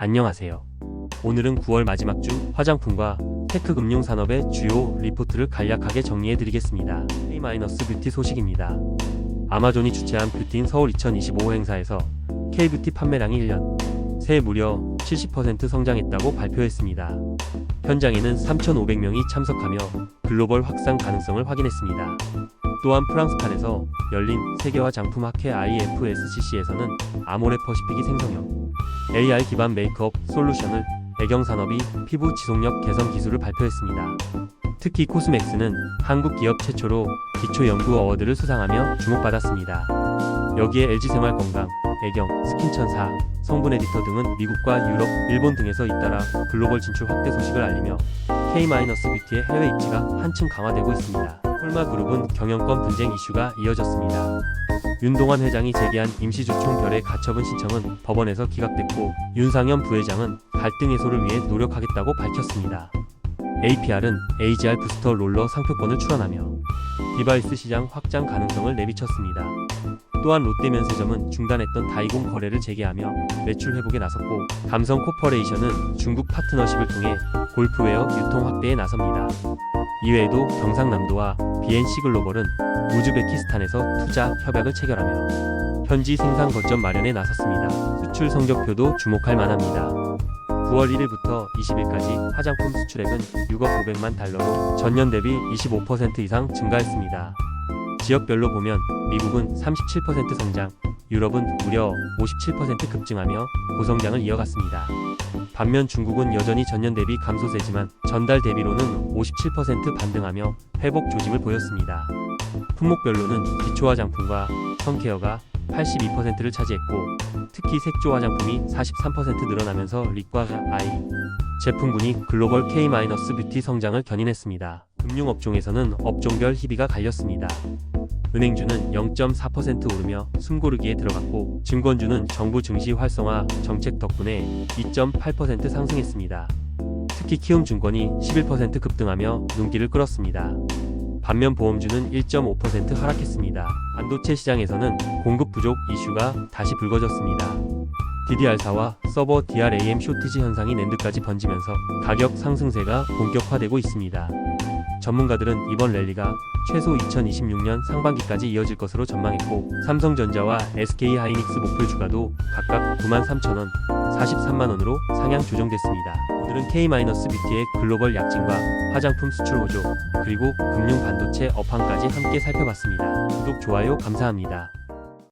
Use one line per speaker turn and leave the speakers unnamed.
안녕하세요. 오늘은 9월 마지막 주 화장품과 테크 금융 산업의 주요 리포트를 간략하게 정리해 드리겠습니다. K-뷰티 소식입니다. 아마존이 주최한 뷰티인 서울 2025 행사에서 K-뷰티 판매량이 1년 새 무려 70% 성장했다고 발표했습니다. 현장에는 3,500명이 참석하며 글로벌 확산 가능성을 확인했습니다. 또한 프랑스판에서 열린 세계화 장품 학회 IFSCC에서는 아모레 퍼시픽이 생성형 AI 기반 메이크업 솔루션을 배경산업이 피부 지속력 개선 기술을 발표했습니다. 특히 코스맥스는 한국 기업 최초로 기초 연구 어워드를 수상하며 주목받았습니다. 여기에 LG생활건강, 애경, 스킨천사, 성분 에디터 등은 미국과 유럽, 일본 등에서 잇따라 글로벌 진출 확대 소식을 알리며 K-뷰티의 해외 입지가 한층 강화되고 있습니다. 콜마 그룹은 경영권 분쟁 이슈가 이어졌습니다. 윤동환 회장이 제기한 임시조총 결의 가처분 신청은 법원에서 기각됐고 윤상현 부회장은 갈등 해소를 위해 노력하겠다고 밝혔습니다. APR은 AGR 부스터 롤러 상표권을 출원하며 디바이스 시장 확장 가능성을 내비쳤습니다. 또한 롯데면세점은 중단했던 다이공 거래를 재개하며 매출 회복에 나섰고 감성 코퍼레이션은 중국 파트너십을 통해 골프웨어 유통 확대에 나섭니다. 이외에도 경상남도와 BNC 글로벌은 우즈베키스탄에서 투자 협약을 체결하며 현지 생산 거점 마련에 나섰습니다. 수출 성적표도 주목할 만합니다. 9월 1일부터 20일까지 화장품 수출액은 6억 500만 달러로 전년 대비 25% 이상 증가했습니다. 지역별로 보면 미국은 37% 성장, 유럽은 무려 57% 급증하며 고성장을 이어갔습니다. 반면 중국은 여전히 전년 대비 감소세지만 전달 대비로는 57% 반등하며 회복 조짐을 보였습니다. 품목별로는 기초 화장품과 선케어가 82%를 차지했고 특히 색조 화장품이 43% 늘어나면서 립과 아이 제품군이 글로벌 K-뷰티 성장을 견인했습니다. 금융업종에서는 업종별 희비가 갈렸습니다. 은행주는 0.4% 오르며 숨고르기에 들어갔고 증권주는 정부 증시 활성화 정책 덕분에 2.8% 상승했습니다. 특히 키움증권이 11% 급등하며 눈길을 끌었습니다. 반면 보험주는 1.5% 하락했습니다. 반도체 시장에서는 공급 부족 이슈가 다시 불거졌습니다. DDR4와 서버 DRAM 쇼티지 현상이 낸드까지 번지면서 가격 상승세가 본격화되고 있습니다. 전문가들은 이번 랠리가 최소 2026년 상반기까지 이어질 것으로 전망했고 삼성전자와 SK하이닉스 목표 주가도 각각 93,000원, 43만원으로 상향 조정됐습니다. 오늘은 K-뷰티의 글로벌 약진과 화장품 수출 호조, 그리고 금융 반도체 업황까지 함께 살펴봤습니다. 구독, 좋아요 감사합니다.